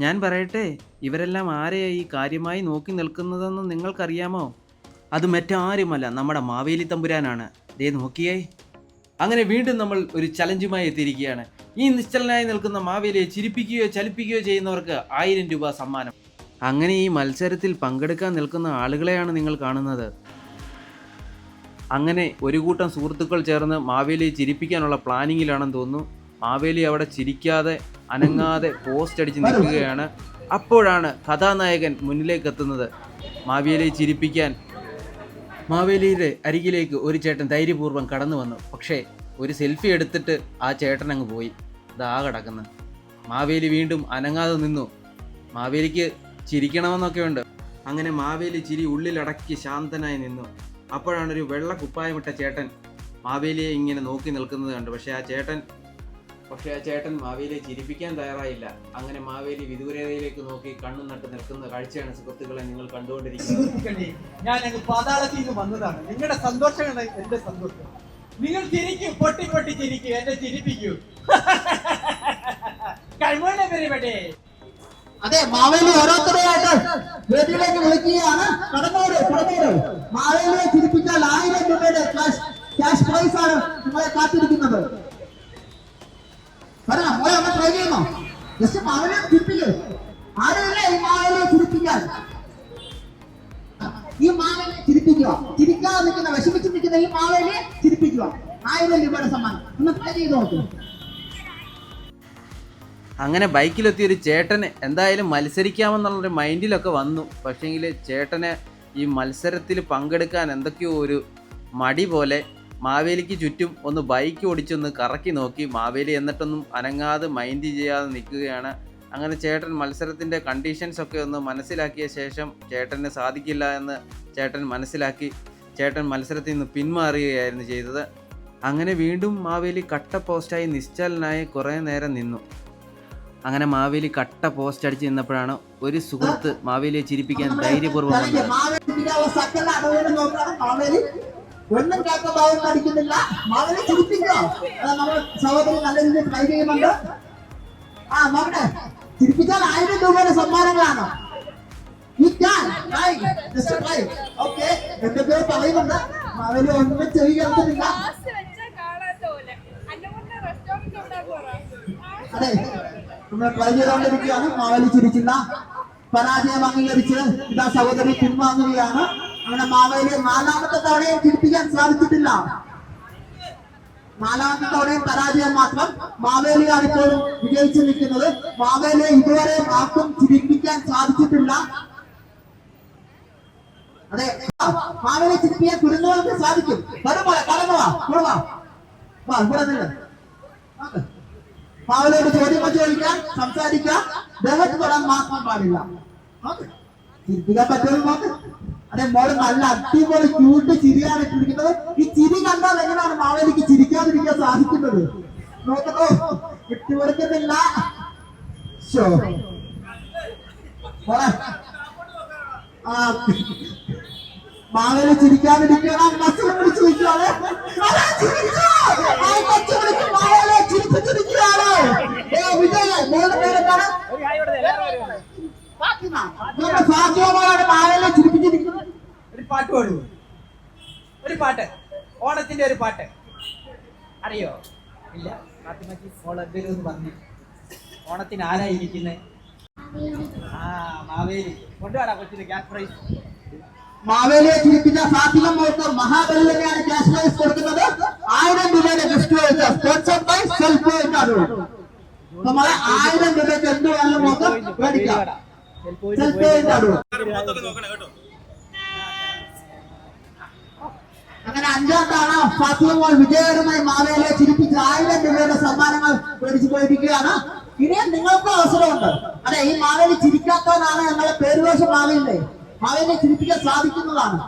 ഞാൻ പറയട്ടെ ഇവരെല്ലാം ആരെയായി കാര്യമായി നോക്കി നിൽക്കുന്നതെന്ന് നിങ്ങൾക്കറിയാമോ? അത് മറ്റാരുമല്ല നമ്മുടെ മാവേലി തമ്പുരാനാണ്. ദേ നോക്കിയേ. അങ്ങനെ വീണ്ടും നമ്മൾ ഒരു ചലഞ്ചുമായി എത്തിയിരിക്കുകയാണ്. ഈ നിശ്ചലനായി നിൽക്കുന്ന മാവേലിയെ ചിരിപ്പിക്കുകയോ ചലിപ്പിക്കുകയോ ചെയ്യുന്നവർക്ക് ആയിരം രൂപ സമ്മാനം. അങ്ങനെ ഈ മത്സരത്തിൽ പങ്കെടുക്കാൻ നിൽക്കുന്ന ആളുകളെയാണ് നിങ്ങൾ കാണുന്നത്. അങ്ങനെ ഒരു കൂട്ടം സുഹൃത്തുക്കൾ ചേർന്ന് മാവേലിയെ ചിരിപ്പിക്കാനുള്ള പ്ലാനിങ്ങിലാണെന്ന് തോന്നുന്നു. മാവേലി അവിടെ ചിരിക്കാതെ അനങ്ങാതെ പോസ്റ്റ് അടിച്ച് നിൽക്കുകയാണ്. അപ്പോഴാണ് കഥാനായകൻ മുന്നിലേക്ക് എത്തുന്നത്. മാവേലിയെ ചിരിപ്പിക്കാൻ മാവേലിയുടെ അരികിലേക്ക് ഒരു ചേട്ടൻ ധൈര്യപൂർവം കടന്നു വന്നു. പക്ഷേ ഒരു സെൽഫി എടുത്തിട്ട് ആ ചേട്ടൻ അങ്ങ് പോയി. ദാ കിടക്കുന്നത്. മാവേലി വീണ്ടും അനങ്ങാതെ നിന്നു. മാവേലിക്ക് ചിരിക്കണമെന്നൊക്കെ ഉണ്ട്. അങ്ങനെ മാവേലി ചിരി ഉള്ളിലടക്കി ശാന്തനായി നിന്നു. അപ്പോഴാണ് ഒരു വെള്ള കുപ്പായമിട്ട ചേട്ടൻ മാവേലിയെ ഇങ്ങനെ നോക്കി നിൽക്കുന്നത് കണ്ടു. പക്ഷേ ആ ചേട്ടൻ പക്ഷേ ആ ചേട്ടൻ മാവേലിയെ ചിരിപ്പിക്കാൻ തയ്യാറായില്ല. അങ്ങനെ മാവേലി വിദൂരതയിലേക്ക് നോക്കി കണ്ണു നട്ട് നിൽക്കുന്ന കാഴ്ചയാണ് സുഹൃത്തുക്കളെ നിങ്ങൾ കണ്ടുകൊണ്ടിരിക്കുന്നത്. ഞാൻ അങ്ങ് പാതാളത്തിൽ നിന്ന് വന്നതാണ്. നിങ്ങളുടെ സന്തോഷമാണ് എന്റെ സന്തോഷം. നിങ്ങൾ ചിരിക്കൂ പൊട്ടി പൊട്ടി ചിരിക്കൂ എന്നെ ചിരിപ്പിക്കൂ. കഴിവുള്ള പരിപാടി അതെ മാവേലി ഓരോരുത്തരെയായിട്ട് വീട്ടിലേക്ക് വിളിക്കുകയാണ്. കടന്നോട് കടന്നോട് മാവേലിയെ ചിരിപ്പിച്ചാൽ ആയിരം രൂപയുടെ ക്യാഷ് ക്യാഷ് പ്രൈസ് ആണ് നിങ്ങളെ കാത്തിരിക്കുന്നത് പറയാം മോയെ ഒന്ന് ട്രൈ ചെയ്യുന്നോ ജസ്റ്റ് മാവേലിയെ ചിരിപ്പിക്കൂ ആരുമില്ല ഈ മാവേലിയെ ചിരിപ്പിക്കാൻ? ഈ മാവേലിയെ ചിരിപ്പിക്കുക. ചിരിക്കാതെ നിൽക്കുന്ന വിഷമിച്ച് നിൽക്കുന്ന ഈ മാവേലിയെ ചിരിപ്പിക്കുക. ആയിരം രൂപയുടെ സമ്മാനം. ഒന്ന് ട്രൈ ചെയ്ത് നോക്കൂ. അങ്ങനെ ബൈക്കിലെത്തിയ ഒരു ചേട്ടന് എന്തായാലും മത്സരിക്കാമെന്നുള്ളൊരു മൈൻഡിലൊക്കെ വന്നു. പക്ഷേങ്കിൽ ചേട്ടന് ഈ മത്സരത്തിൽ പങ്കെടുക്കാൻ എന്തൊക്കെയോ ഒരു മടി പോലെ മാവേലിക്ക് ചുറ്റും ഒന്ന് ബൈക്ക് ഓടിച്ചൊന്ന് കറക്കി നോക്കി. മാവേലി എന്നിട്ടൊന്നും അനങ്ങാതെ മൈൻഡ് ചെയ്യാതെ നിൽക്കുകയാണ്. അങ്ങനെ ചേട്ടൻ മത്സരത്തിന്റെ കണ്ടീഷൻസ് ഒക്കെ ഒന്ന് മനസ്സിലാക്കിയ ശേഷം ചേട്ടന് സാധിക്കില്ല എന്ന് ചേട്ടൻ മനസ്സിലാക്കി. ചേട്ടൻ മത്സരത്തിൽ നിന്ന് പിന്മാറുകയായിരുന്നു ചെയ്തത്. അങ്ങനെ വീണ്ടും മാവേലി കട്ട പോസ്റ്റായി നിശ്ചലനായി കുറേ നേരം നിന്നു. അങ്ങനെ മാവേലി കട്ട പോസ്റ്റ് അടിച്ച് നിന്നപ്പോഴാണ് ഒരു സുഹൃത്ത് മാവേലിയെ ചിരിപ്പിക്കാൻ ധൈര്യപൂർവം വന്നത്. ഒന്നും കേൾക്ക ഭാഗം കാണിക്കുന്നില്ല മകനെ ചിരിപ്പിക്കോ നമ്മുടെ സഹോദരി നല്ല രീതിയിൽ ട്രൈ ചെയ്യുന്നുണ്ട്. ആ മകനെ ചിരിപ്പിച്ചാൽ ആയിരം രൂപയുടെ സമ്മാനങ്ങളാണ്. എന്തൊക്കെയോ പറയുന്നുണ്ട്. മാവേലി ഒന്നും ചെവി കേൾക്കുന്നില്ല. അതെ നമ്മൾ ട്രൈ ചെയ്തുകൊണ്ടിരിക്കുകയാണ് മാവലി ചിരിക്കുന്ന പരാജയം അംഗീകരിച്ച് ഇതാ സഹോദരി പിൻവാങ്ങുകയാണ്. അങ്ങനെ മാവേലിയെ നാലാമത്തെ തവണയും ചിരിപ്പിക്കാൻ സാധിച്ചിട്ടില്ല. നാലാമത്തെ തവണയും പരാജയം മാത്രം മാവേലിയാണ് ഇപ്പോഴും വിജയിച്ചു നിൽക്കുന്നത്. മാവേലിയെ ഇതുവരെ ആർക്കും ചിരിപ്പിക്കാൻ സാധിച്ചിട്ടില്ല. അതെ മാവേലി ചിരിപ്പിക്കാൻ കുരുന്നുകൾക്ക് സാധിക്കും. വരുമോ കടന്നു കൊടുവാ വാ. ഇവിടെ നിന്ന്. മാവലോട് ചോദ്യം ചോദിക്കാം സംസാരിക്കാം. ദേഹത്ത് തൊടാൻ മാത്രം പാടില്ല. ചിരിപ്പിക്കാൻ പറ്റുമെന്ന് നോക്ക് അതെ മോൾ നല്ല അടിപൊളി ക്യൂട്ട് ചിരിയാണ് ഇട്ടിരിക്കുന്നത്. ഈ ചിരി കണ്ടാൽ എങ്ങനെയാണ് മാവേലിക്ക് ചിരിക്കാതിരിക്കാൻ സാധിക്കുന്നത്? നോക്കണോ വിട്ടുകൊടുക്കുന്നില്ല. ആ മാവേലി ചിരിക്കാതിരിക്കണം നിൽക്കുകയാണ്. മാവേലിയെ ചിരിപ്പിച്ചിരിക്കുകയാണ്. വിജയ്, മോളുടെ പേരെന്താണ്? മാവേലിയെ. പാട്ട് പാടുമോ ഒരു പാട്ട്. ഓണത്തിന്റെ ഒരു പാട്ട്. അറിയോ? ഇല്ല. ഫാത്തിമയ്ക്ക് മോൾ എന്ന് പറഞ്ഞു. ഓണത്തിന് ആരായിരിക്കുന്നത് ആ മാവേലി. കൊണ്ടുപോടാ കൊച്ചിന് ക്യാഷ് പ്രൈസ്. മാവേലിയെ ചിരിപ്പിച്ച ഫാത്തിമ മോൾക്ക് മഹാബലിയാണ് ക്യാഷ് പ്രൈസ് കൊടുക്കുന്നത്. ആയിരം രൂപയുടെ gift wise sponsored by self ആണ്? നമ്മളെ ആയിരം രൂപയ്ക്ക് എന്ത് വേണം മോക്ക് മേടിക്കാം. സെൽഫ് പോയിന്റ് ആണ് അങ്ങനെ അഞ്ചാം തവണ ഫാത്തിമ മോൾ വിജയകരമായി മാവേലിയെ ചിരിപ്പിച്ച് ആയിരം രൂപയുടെ സമ്മാനങ്ങൾ മേടിച്ചു പോയിരിക്കുകയാണ്. ഇനിയും നിങ്ങൾക്ക് അവസരമുണ്ട്. അതെ ഈ മാവേലി ചിരിക്കാത്തവനാണ് ഞങ്ങളെ പേരുദോഷം മാവേലിന്റെ മാവേലിയെ ചിരിപ്പിക്കാൻ സാധിക്കുന്നതാണ്.